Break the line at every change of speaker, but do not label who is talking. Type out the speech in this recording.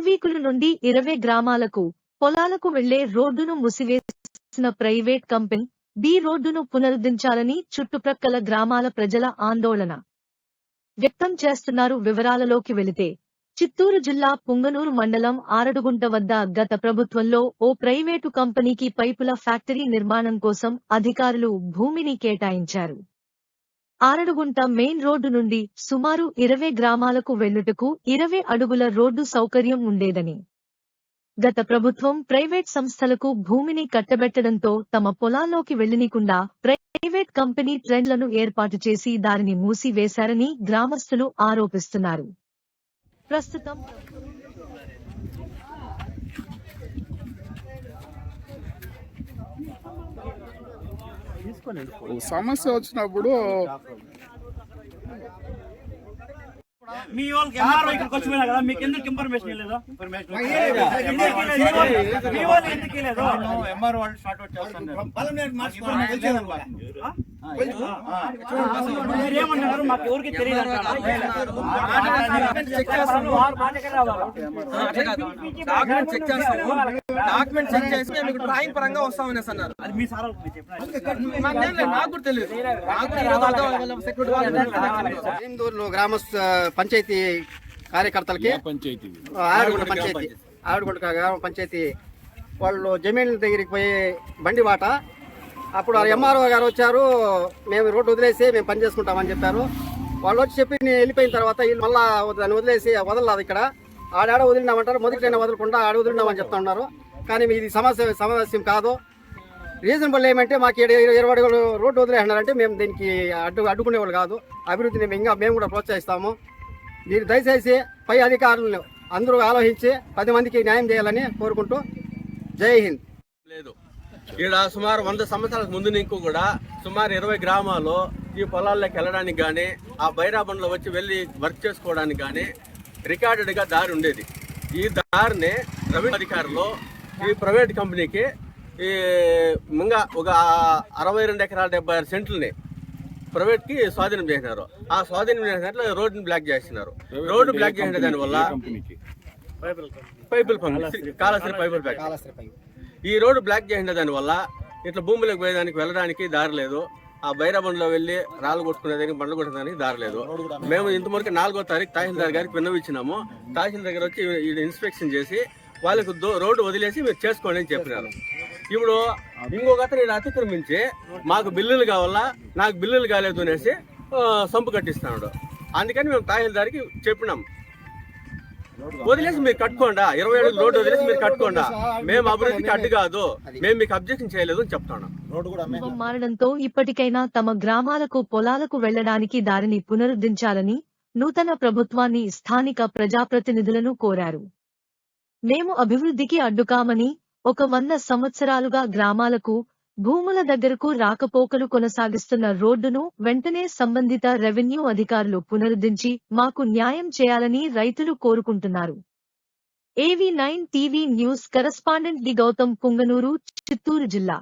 పూర్వీకుల నుండి ఇరవై గ్రామాలకు పొలాలకు వెళ్ళే రోడ్డును మూసివేసిన ప్రైవేట్ కంపెనీ బి రోడ్డును పునరుద్ధరించాలని చుట్టుప్రక్కల గ్రామాల ప్రజల ఆందోళన వ్యక్తం చేస్తున్నారు. వివరాలలోకి వెళితే చిత్తూరు జిల్లా పుంగనూరు మండలం ఆరడుగుంట వద్ద గత ప్రభుత్వంలో ఓ ప్రైవేటు కంపెనీకి పైపుల ఫ్యాక్టరీ నిర్మాణం కోసం అధికారులు భూమిని కేటాయించారు. ఆరడుగుంట మెయిన్ రోడ్డు నుండి సుమారు ఇరవై గ్రామాలకు వెళ్ళుటకు ఇరవై అడుగుల రోడ్డు సౌకర్యం ఉండేదని. గత ప్రభుత్వం ప్రైవేట్ సంస్థలకు భూమిని కట్టబెట్టడంతో తమ పొలాల్లోకి వెళ్ళనీకుండా ప్రైవేట్ కంపెనీ ట్రెండ్లను ఏర్పాటు చేసి దానిని మూసివేశారని గ్రామస్తులు ఆరోపిస్తున్నారు. ప్రస్తుతం
సమస్య వచ్చినప్పుడు
మీ వాళ్ళకి ఎంఆర్ఓ ఇక్కడికి వచ్చి పోయినా కదా మీకు ఎందుకు ఇన్ఫర్మేషన్ లేదు మీ వాళ్ళు ఎందుకు లేదు
ఎంఆర్ వాళ్ళు షార్ట్ అవుట్ చేస్తున్నారు.
మాకు ఎవరికి తెలియదు
డాక్యుమెంట్ చెక్ చేస్తాము డాక్యుమెంట్ చెక్ చేసి మేము డ్రాయింగ్ పరంగా వస్తామని అన్నారు
అది మీ సార్
నాకు కూడా తెలియదు నాకు
గ్రామ పంచాయతీ కార్యకర్తలకి
పంచాయతీ.
ఆడుగుంట పంచాయతీ. ఆడుగుంట గ్రామ పంచాయతీ. వాళ్ళు జమీన్ దగ్గరికి పోయి బండి వాట అప్పుడు ఎంఆర్ఓ గారు వచ్చారు మేము రోడ్డు వదిలేసి మేము పని చేసుకుంటామని చెప్పారు. వాళ్ళు వచ్చి చెప్పి నేను వెళ్ళిపోయిన తర్వాత వీళ్ళు మళ్ళీ దాన్ని వదిలేసి వదలలేదు ఇక్కడ. ఆడాడ వదిలినామంటారు మొదటికైనా వదలకుండా ఆడ వదిలినామని చెప్తా ఉన్నారు. కానీ ఇది సమస్య సమస్యం కాదు. రీజనబుల్ ఏమంటే మాకు ఈడ ఇరవై అడుగులు రోడ్డు వదిలేస్తున్నారంటే మేము దీనికి అడ్డు అడ్డుకునేవాళ్ళు కాదు. అభివృద్ధిని మేము ఇంకా మేము కూడా ప్రోత్సహిస్తాము. మీరు దయచేసి పై అధికారులను అందరూ ఆలోచించి పది మందికి న్యాయం చేయాలని కోరుకుంటూ జై హింద్.
లేదు. ఇక్కడ సుమారు వంద సంవత్సరాలకు ముందు నీకు కూడా సుమారు ఇరవై గ్రామాలు ఈ పొలాల్లోకి వెళ్ళడానికి కానీ ఆ బైరాబండ్లో వచ్చి వెళ్ళి వర్క్ చేసుకోవడానికి కానీ రికార్డెడ్గా దారి ఉండేది. ఈ దారిని రెవెన్యూ అధికారులు ఈ ప్రైవేట్ కంపెనీకి ఈ ముంగా ఒక అరవై రెండు ఎకరాల డెబ్బై ఆరు సెంట్లని ప్రైవేట్కి స్వాధీనం చేసినారు. ఆ స్వాధీనం చేసినట్లు రోడ్డుని బ్లాక్ చేసినారు. రోడ్డు బ్లాక్ చేసిన దానివల్ల
కంపెనీకి?
పైపుల్ పంపిణీ కాళశ్రీ పైపుల్ ప్యాక్ ఈ రోడ్డు బ్లాక్ చేసిన దానివల్ల ఇట్లా భూమిలోకి పోయేదానికి వెళ్ళడానికి దారి లేదు. ఆ బైరాబండ్లో వెళ్ళి రాళ్ళు కొట్టుకునేదానికి బండ్లు కొట్టుకునేదానికి దారి లేదు. మేము ఇంతవరకు నాలుగో తారీఖు తహసీల్దార్ గారికి విన్నవిచ్చినాము తహసీల్దార్ గారు వచ్చి ఇన్స్పెక్షన్ చేసి వాళ్ళకు రోడ్డు వదిలేసి మీరు చేసుకోండి అని చెప్పినారు. ఇప్పుడు ఇంకొక అతను అతిక్రమించి మాకు బిల్లులు కావాలా నాకు బిల్లులు కాలేదు అనేసి సంపు కట్టిస్తున్నాడు అందుకని మేము తహసీల్దార్కి చెప్పినాం. వదిలేసి మీరు కట్టుకోండా. ఇరవై ఏడు రోడ్డు వదిలేసి మీరు కట్టుకోండా. మేము అభివృద్ధికి అడ్డు కాదు. మేము మీకు అబ్జెక్షన్ చేయలేదు అని
ప్రభుత్వం మారడంతో ఇప్పటికైనా తమ గ్రామాలకు పొలాలకు వెళ్ళడానికి దారిని పునరుద్ధరించాలని నూతన ప్రభుత్వాన్ని స్థానిక ప్రజాప్రతినిధులను కోరారు. మేము అభివృద్ధికి అడ్డుకామని ఒక వంద సంవత్సరాలుగా గ్రామాలకు భూముల దగ్గరకు రాకపోకలు కొనసాగిస్తున్న రోడ్డును వెంటనే సంబంధిత రెవెన్యూ అధికారులు పునరుద్ధరించి మాకు న్యాయం చేయాలని రైతులు కోరుకుంటున్నారు. AV nine TV news correspondent D Gautam Punganur Chittoor జిల్లా.